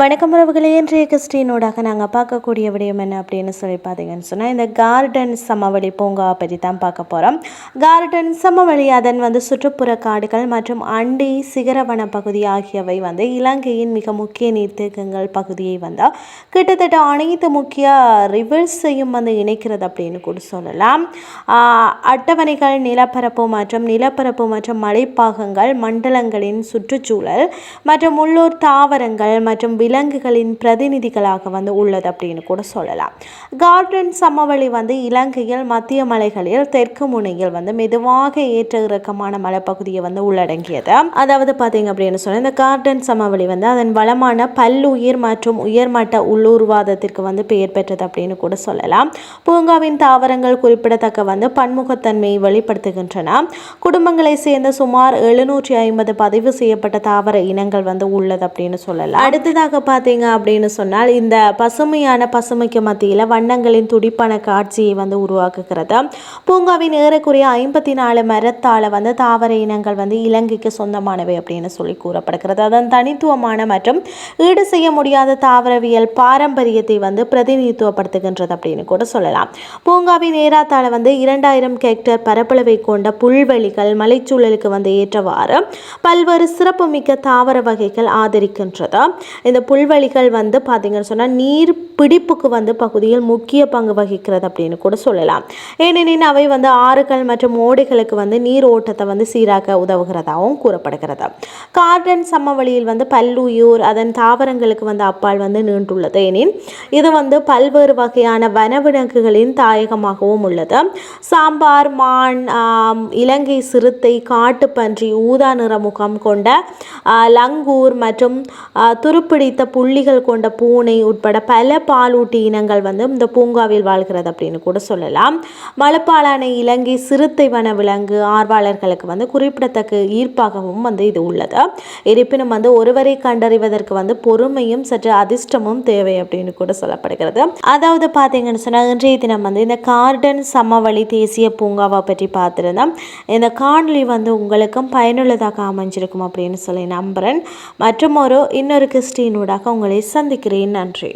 வணக்கம் உறவுகளே இன்றைய கிறிஸ்டினோடாக நாங்கள் பார்க்கக்கூடிய விடயம் என்ன அப்படின்னு சொல்லி பார்த்தீங்கன்னு சொன்னால் இந்த கார்டன் சமவெளி பூங்காவை பற்றி தான் பார்க்க போகிறோம் கார்டன் சமவெளி அதன் வந்து சுற்றுப்புற காடுகள் மற்றும் அண்டி சிகரவன பகுதி ஆகியவை வந்து இலங்கையின் மிக முக்கிய நீர்த்தேக்கங்கள் பகுதியை வந்தால் கிட்டத்தட்ட அனைத்து முக்கிய ரிவர்ஸையும் வந்து இணைக்கிறது அப்படின்னு கூட சொல்லலாம். அட்டவணைகள் நிலப்பரப்பு மற்றும் நிலப்பரப்பு மற்றும் மலைப்பாகங்கள் மண்டலங்களின் சுற்றுச்சூழல் மற்றும் உள்ளூர் தாவரங்கள் மற்றும் விலங்குகளின் பிரதிநிதிகளாக வந்து உள்ளது அப்படின்னு கூட சொல்லலாம். கார்டன் சமவெளி வந்து இலங்கையில் மத்திய மலைகளில் தெற்கு முனையில் வந்து மெதுவாக ஏற்ற இறக்கமான மலைப்பகுதியை வந்து உள்ளடங்கியது அதாவது பார்த்தீங்க அப்படின்னு சொன்னால் இந்த கார்டன் சமவெளி வந்து அதன் வளமான பல்லுயிர் மற்றும் உயர்மட்ட உள்ளூர்வாதத்திற்கு வந்து பெயர் பெற்றது அப்படின்னு கூட சொல்லலாம். பூங்காவின் தாவரங்கள் குறிப்பிடத்தக்க வந்து பன்முகத்தன்மையை வெளிப்படுத்துகின்றன. குடும்பங்களை சேர்ந்த சுமார் எழுநூற்றி ஐம்பது பதிவு செய்யப்பட்ட தாவர இனங்கள் வந்து உள்ளது அப்படின்னு சொல்லலாம். அடுத்ததாக பார்த்தீங்க அப்படின்னு சொன்னால் இந்த பசுமையான பசுமைக்கு மத்தியில் வண்ணங்களின் துடிப்பான காட்சியை வந்து உருவாக்குகிறது. பூங்காவின் ஏறக்குறைய ஐம்பத்தி நாலு மரத்தால் வந்து தாவர இனங்கள் வந்து இலங்கைக்கு சொந்தமானவை அப்படின்னு சொல்லி கூறப்படுகிறது. அதன் தனித்துவமான மற்றும் ஈடு செய்ய முடியாத தாவரவியல் பாரம்பரியத்தை வந்து பிரதிநிதித்துவப்படுத்துகின்றது அப்படின்னு கூட சொல்லலாம். பூங்காவின் ஏறாத்தாழ வந்து இரண்டாயிரம் ஹெக்டேர் பரப்பளவை கொண்ட புல்வெளிகள் மலைச்சூழலுக்கு வந்து ஏற்றவாறு பல்வேறு சிறப்புமிக்க தாவர வகைகள் ஆதரிக்கின்றது. இந்த புல்வெளிகள் வந்து பார்த்தீங்கன்னு சொன்னால் நீர் பிடிப்புக்கு வந்து பகுதியில் முக்கிய பங்கு வகிக்கிறது அப்படின்னு கூட சொல்லலாம். ஏனெனில் அவை வந்து ஆறுகள் மற்றும் ஓடைகளுக்கு வந்து நீர் ஓட்டத்தை வந்து சீராக்க உதவுகிறதாகவும் கூறப்படுகிறது. கார்டன் சமவெளியில் வந்து பல்லுயூர் அதன் தாவரங்களுக்கு வந்து அப்பால் வந்து நீண்டுள்ளது. எனின் இது வந்து பல்வேறு வகையான வனவிலங்குகளின் தாயகமாகவும் உள்ளது. சாம்பார் மான் இலங்கை சிறுத்தை காட்டுப்பன்றி ஊதா நிற முகம் கொண்ட லங்கூர் மற்றும் துருப்பிடி துருப்பிடித்த புள்ளிகள் கொண்ட பூனை உட்பட பல பாலூட்டி இனங்கள் வந்து இந்த பூங்காவில் வாழ்கிறது அப்படின்னு கூட சொல்லலாம். மலப்பாலான இலங்கை சிறுத்தை வன விலங்கு ஆர்வலர்களுக்கு வந்து குறிப்பிடத்தக்க ஈர்ப்பாகவும் வந்து இது உள்ளது. இருப்பினும் வந்து ஒருவரை கண்டறிவதற்கு வந்து பொறுமையும் சற்று அதிர்ஷ்டமும் தேவை அப்படின்னு கூட சொல்லப்படுகிறது. அதாவது பார்த்தீங்கன்னு சொன்னால் இன்றைய தினம் வந்து இந்த கார்டன் சமவெளி தேசிய பூங்காவை பற்றி பார்த்துருந்தோம். இந்த காணொலி வந்து உங்களுக்கும் பயனுள்ளதாக அமைஞ்சிருக்கும் அப்படின்னு சொல்லி நம்புகிறேன் மற்றும் ஒரு இன்னொரு கிறிஸ்டின் வீடியோவினூடாக உங்களை சந்திக்கிறேன். நன்றி.